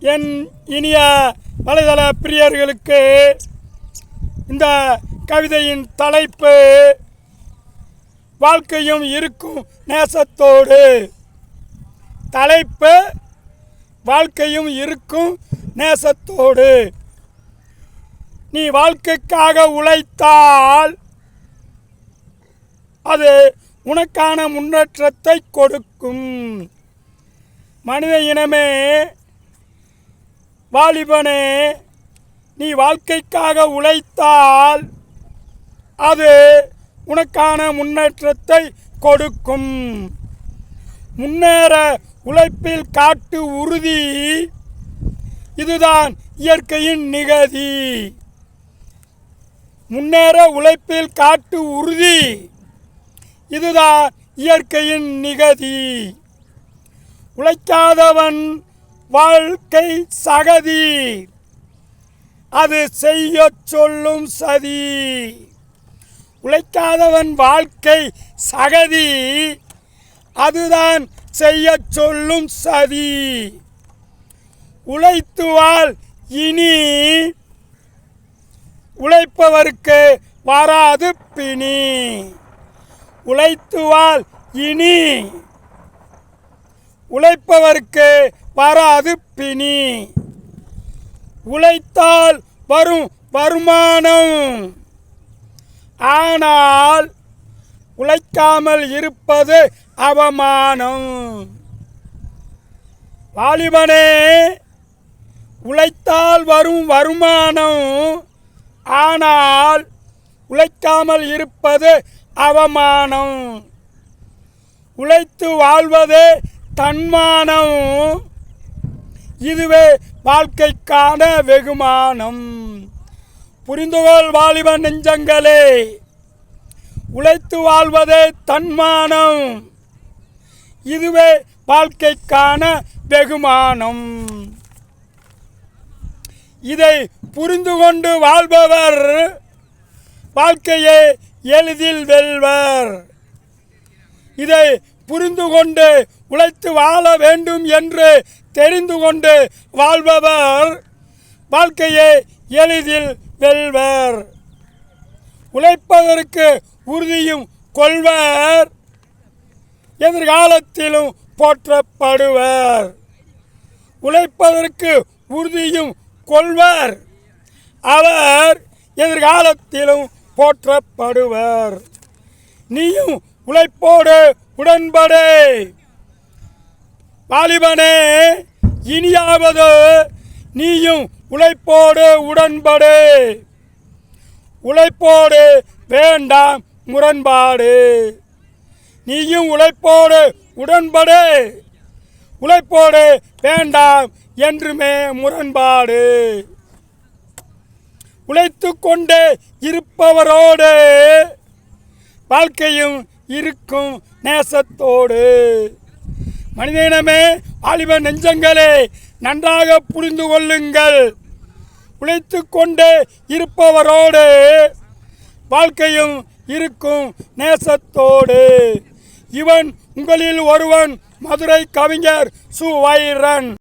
என் இனிய வலைதள பிரியர்களுக்கு இந்த கவிதையின் தலைப்பு வாழ்க்கையும் இருக்கும் நேசத்தோடு. தலைப்பு வாழ்க்கையும் இருக்கும் நேசத்தோடு. நீ வாழ்க்கைக்காக உழைத்தால் அது உனக்கான முன்னேற்றத்தை கொடுக்கும். மனித இனமே வாலிபனே நீ வாழ்க்கைக்காக உழைத்தால் அது உனக்கான முன்னேற்றத்தை கொடுக்கும். முன்னேற உழைப்பில் காட்டு உறுதி இதுதான் இயற்கையின் நிகதி. முன்னேற உழைப்பில் காட்டு உறுதி இதுதான் இயற்கையின் நிகதி. உழைக்காதவன் வாழ்க்கை சகதி. அது செய்ய சொல்லும் சதி. உழைக்காதவன் வாழ்க்கை சகதி. அதுதான் செய்ய சொல்லும் சதி. உழைத்து வாழ் இனி. உழைப்பவருக்கு வராது பிணி. உழைத்து வாழ் இனி. உழைப்பவருக்கு வராது பிணி. உழைத்தால் வரும் வருமானம். ஆனால் உழைக்காமல் இருப்பது அவமானம். வாலிபனே உழைத்தால் வரும் வருமானம். ஆனால் உழைக்காமல் இருப்பது அவமானம். உழைத்து வாழ்வதே தன்மானம். இதுவே வாழ்க்கைக்கான வெகுமானம். புரிந்துகொள் வாலிப நெஞ்சங்களே. உழைத்து வாழ்வதே தன்மானம். இதுவே வாழ்க்கைக்கான வெகுமானம். இதை புரிந்து கொண்டு வாழ்பவர் வாழ்க்கையை எளிதில் வெல்வர். இதை புரிந்து கொண்டு உழைத்து வாழ வேண்டும் என்று தெரிந்து கொண்டு வாழ்பவர் வாழ்க்கையை எளிதில் வெல்வர். உழைப்பதற்கு உறுதியும் கொள்வர். எதிர்காலத்திலும் போற்றப்படுவர். உழைப்பதற்கு உறுதியும் கொள்வர். அவர் எதிர்காலத்திலும் போற்றப்படுவர். நீயும் உழைப்போடு உடன்படு. வாலிபனே இனியாவது நீயும் உழைப்போடு உடன்படு. உழைப்போடு வேண்டாம் முரண்பாடு. நீயும் உழைப்போடு உடன்படு. உழைப்போடு வேண்டாம் என்றுமே முரண்பாடு. உழைத்து கொண்டே இருப்பவரோடு வாழ்க்கையும் இருக்கும் நேசத்தோடு. மனிதனமே வாலிப நெஞ்சங்களே நன்றாக புரிந்து கொள்ளுங்கள். உழைத்து கொண்டே இருப்பவரோடு வாழ்க்கையும் இருக்கும் நேசத்தோடு. இவன் உங்களில் ஒருவன் மதுரை கவிஞர் சு. வைரன்.